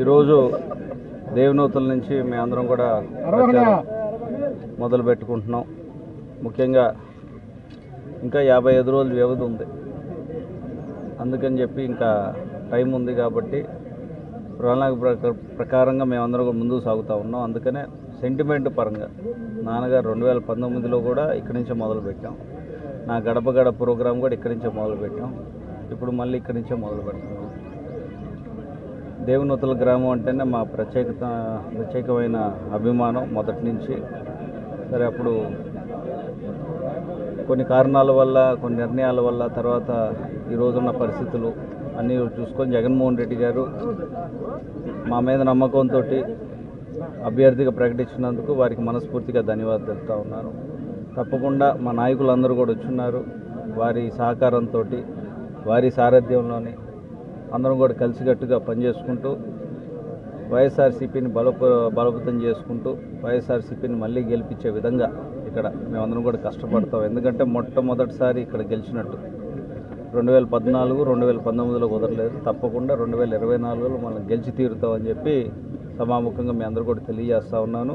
ఈరోజు దేవనూతుల నుంచి మేమందరం కూడా మొదలు పెట్టుకుంటున్నాం ముఖ్యంగా ఇంకా యాభై ఐదు రోజులు వ్యవధి ఉంది. అందుకని చెప్పి ఇంకా టైం ఉంది కాబట్టి ప్రణాళిక ప్రకార ప్రకారంగా మేమందరం కూడా ముందుకు సాగుతూ ఉన్నాం. అందుకనే సెంటిమెంట్ పరంగా నాన్నగారు రెండు వేల పంతొమ్మిదిలో కూడా ఇక్కడి నుంచే మొదలుపెట్టాం నా గడప గడప ప్రోగ్రాం కూడా ఇక్కడి నుంచే మొదలుపెట్టాం ఇప్పుడు మళ్ళీ ఇక్కడి నుంచే మొదలు పెడుతున్నాం. దేవనూతల గ్రామం అంటేనే మా ప్రత్యేకత ప్రత్యేకమైన అభిమానం మొదటి నుంచి. సరే అప్పుడు కొన్ని కారణాల వల్ల కొన్ని నిర్ణయాల వల్ల తర్వాత ఈ రోజున్న పరిస్థితులు అన్నీ చూసుకొని జగన్మోహన్ రెడ్డి గారు మా మీద నమ్మకంతో అభ్యర్థిగా ప్రకటించినందుకు వారికి మనస్ఫూర్తిగా ధన్యవాదాలు తెలుపుతా ఉన్నాను. తప్పకుండా మా నాయకులందరూ కూడా వచ్చున్నారు. వారి సహకారంతో వారి సారథ్యంలోని అందరం కూడా కలిసికట్టుగా పనిచేసుకుంటూ వైఎస్ఆర్సీపీని బలప బలోపేతం చేసుకుంటూ వైఎస్ఆర్సీపీని మళ్ళీ గెలిపించే విధంగా ఇక్కడ మేమందరం కూడా కష్టపడతాం. ఎందుకంటే మొట్టమొదటిసారి ఇక్కడ గెలిచినట్టు. రెండు వేల పద్నాలుగు రెండు వేల పంతొమ్మిదిలో కుదరలేదు. తప్పకుండా రెండు వేల ఇరవై నాలుగులో మనం గెలిచి తీరుతామని చెప్పి సమాముఖంగా మీ అందరూ కూడా తెలియజేస్తూ ఉన్నాను.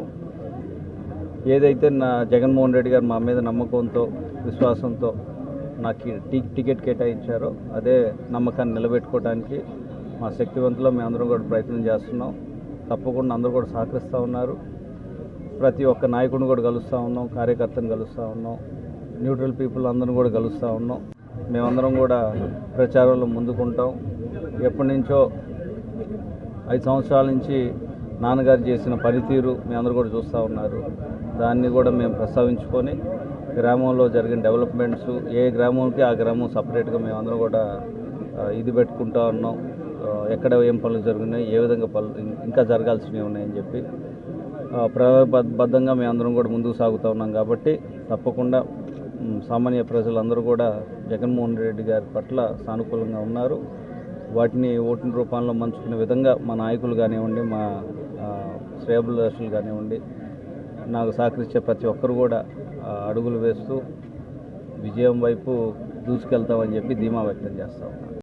ఏదైతే నా జగన్మోహన్ రెడ్డి గారు మా మీద నమ్మకంతో విశ్వాసంతో నాకు టి టికెట్ కేటాయించారో అదే నమ్మకాన్ని నిలబెట్టుకోవడానికి మా శక్తివంతులో. మేము అందరం కూడా ప్రయత్నం చేస్తున్నాం. తప్పకుండా అందరూ కూడా సహకరిస్తూ ఉన్నారు. ప్రతి ఒక్క నాయకుడిని కూడా కలుస్తూ ఉన్నాం కార్యకర్తను కలుస్తూ ఉన్నాం న్యూట్రల్ పీపుల్ అందరిని కూడా కలుస్తూ ఉన్నాం. మేమందరం కూడా ప్రచారంలో ముందుకుంటాం. ఎప్పటి నుంచో ఐదు సంవత్సరాల నుంచి నాన్నగారు చేసిన పనితీరు మీ అందరూ కూడా చూస్తూ ఉన్నారు. దాన్ని కూడా మేము ప్రస్తావించుకొని గ్రామంలో జరిగిన డెవలప్మెంట్స్ ఏ గ్రామంకి ఆ గ్రామం సపరేట్గా మేమందరం కూడా ఇది పెట్టుకుంటా ఉన్నాం. ఎక్కడ ఏం పనులు జరిగినాయి ఏ విధంగా పనులు ఇంకా జరగాల్సినవి ఉన్నాయని చెప్పి ప్రణాళికబద్ధంగా మేము అందరం కూడా ముందుకు సాగుతూ ఉన్నాం కాబట్టి తప్పకుండా సామాన్య ప్రజలందరూ కూడా జగన్మోహన్ రెడ్డి గారి పట్ల సానుకూలంగా ఉన్నారు. వాటిని ఓటిన రూపంలో మంచుకునే విధంగా మా నాయకులు కానివ్వండి మా ఆ, కానివ్వండి నాకు సహకరించే ప్రతి ఒక్కరు కూడా అడుగులు వేస్తూ విజయం వైపు దూసుకెళ్తామని చెప్పి ధీమా వ్యక్తం చేస్తా ఉన్నాను.